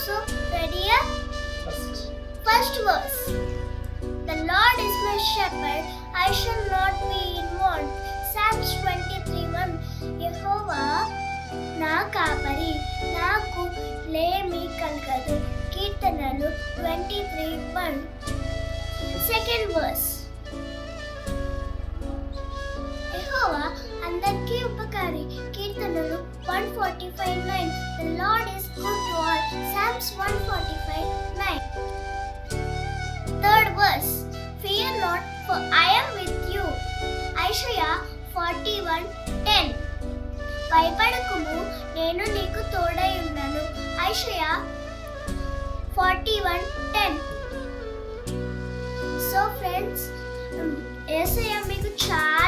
చెప్పబోతున్నాను సో రెడీయా first First verse The Lord is my shepherd, I shall not be in want. Psalms 23 1 యెహోవా నా కాపరి నాకు లేమి కలగదు కీర్తనలు twenty three one second verse యెహోవా అందరికీ ఉపకారి కీర్తనలు one forty five nine the lord భయపడకుము నేను నీకు తోడై ఉన్నాను ఐషయ forty one ten. So friends ఏసయ మీకు చాలా